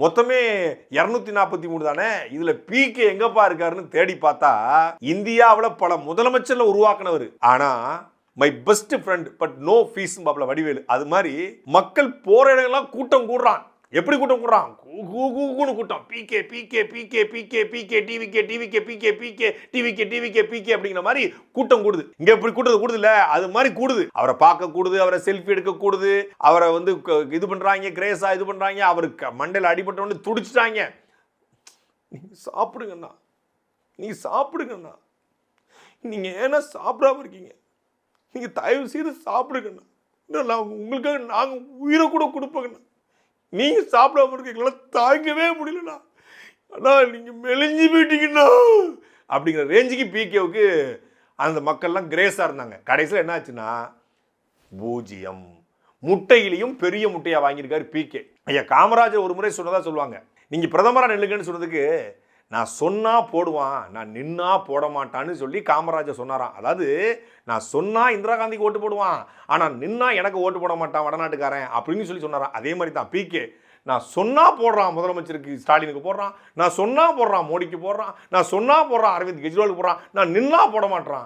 மொத்தமே இரநூத்தி நாற்பத்தி மூணு தானே? இதுல பிகே எங்கப்பா இருக்காருன்னு தேடி பார்த்தா இந்தியாவில் பல முதலமைச்சர்ல உருவாக்குனவர். ஆனா my best friend but no fees பாப்ல Vadivelu. அது மாதிரி மக்கள் போற இடங்கள்லாம் கூட்டம் கூடுறான். எப்படி கூட்டம் கூடுறான்? கூ கூ கூன்னு கூட்டம். PK PK PK PK PK TVK TVK PK PK TVK TVK PK அப்படிங்கிற மாதிரி கூட்டம் கூடுது. இங்க எப்படி கூட்டது கூடுது இல்ல அது மாதிரி கூடுது. அவரை பார்க்க கூடுது அவரை செல்ஃபி எடுக்க கூடுது அவரை வந்து க- இது பண்றாங்க கிரேஸா இது பண்றாங்க அவருக்கு மண்டையில அடிபட்ட துடிச்சிட்டாங்க. நீங்க சாப்பிடுங்கண்ணா. நீங்க சாப்பிடுங்கண்ணா. நீங்க ஏன்னா சாப்பிடாம இருக்கீங்க. நீங்க தயவு செய்து சாப்பிடுங்கண்ணா. இன்னும் நான் உங்களுக்காக நாங்கள் உயிரை கூட கொடுப்போங்கண்ணா. நீங்க சாப்பிடாம இருக்கீங்களா தாங்கவே முடியலண்ணா. அண்ணா நீங்க மெலிஞ்சு போயிட்டீங்கண்ணா. அப்படிங்கிற ரேஞ்சுக்கு பிகேவுக்கு அந்த மக்கள்லாம் கிரேஸாக இருந்தாங்க. கடைசியில் என்ன ஆச்சுன்னா பூஜ்ஜியம். முட்டையிலையும் பெரிய முட்டையாக வாங்கியிருக்காரு பிகே ஐயா காமராஜர் ஒரு முறை சொன்னதாக சொல்லுவாங்க. நீங்கள் பிரதமராக நெல்லுங்கன்னு சொன்னதுக்கு நான் சொன்னால் போடுவான் நான் நின்னா போட மாட்டான்னு சொல்லி காமராஜர் சொன்னாராம். அதாவது நான் சொன்னால் இந்திரா காந்திக்கு ஓட்டு போடுவான் ஆனால் நின்னா எனக்கு ஓட்டு போட மாட்டான் வடநாட்டுக்காரன் அப்படின்னு சொல்லி சொன்னாராம். அதே மாதிரி தான் பிகே நான் சொன்னால் போடுறான் முதலமைச்சருக்கு ஸ்டாலினுக்கு போடுறான் நான் சொன்னால் போடுறான் மோடிக்கு போடுறான் நான் சொன்னால் போடுறான் அரவிந்த் கெஜ்ரிவாலுக்கு போடுறான் நான் நின்னா போட மாட்டான்